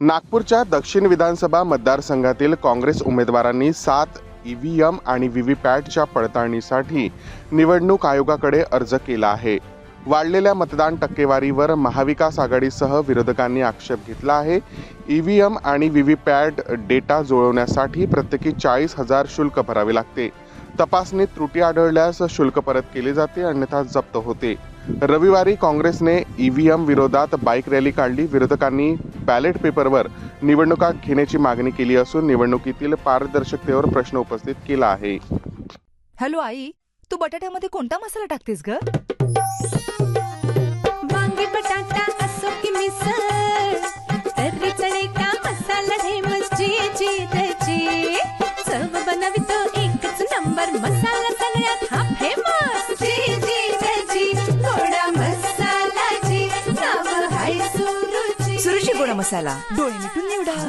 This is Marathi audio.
नागपूरच्या दक्षिण विधानसभा मतदारसंघातील काँग्रेस उमेदवारांनी सात ई व्ही एम आणि व्हीव्हीपॅटच्या पडताळणीसाठी निवडणूक आयोगाकडे अर्ज केला आहे. वाढलेल्या मतदान टक्केवारीवर महाविकास आघाडीसह विरोधकांनी आक्षेप घेतला आहे. ई व्ही एम आणि व्हीव्हीपॅट डेटा जुळवण्यासाठी प्रत्येकी चाळीस हजार शुल्क भरावे लागते. तपासणीत त्रुटी आढळल्यास शुल्क परत केले जाते अन्यथा जप्त होते. रविवारी काँग्रेसने ई व्ही एम विरोधात बाईक रॅली काढली. विरोधकांनी बॅलेट पेपरवर निवडणुका घेण्याची मागणी केली असून निवडणुकीतील पारदर्शकतेवर प्रश्न उपस्थित केला आहे. हॅलो आई तू बटाट्यामध्ये कोणता मसाला टाकतेस ग? वांगी बटाटा असो की मिसळ तर्री चणे का मसाला ढेमस जी जी त्याची चव बनवितो एकच नंबर मसाला सगळ्यात हा फेमस जी जी त्याची गोडा मसाला जी नाव हाय सुरुची सुरुची गोडा मसाला डोळे मिटून निवडा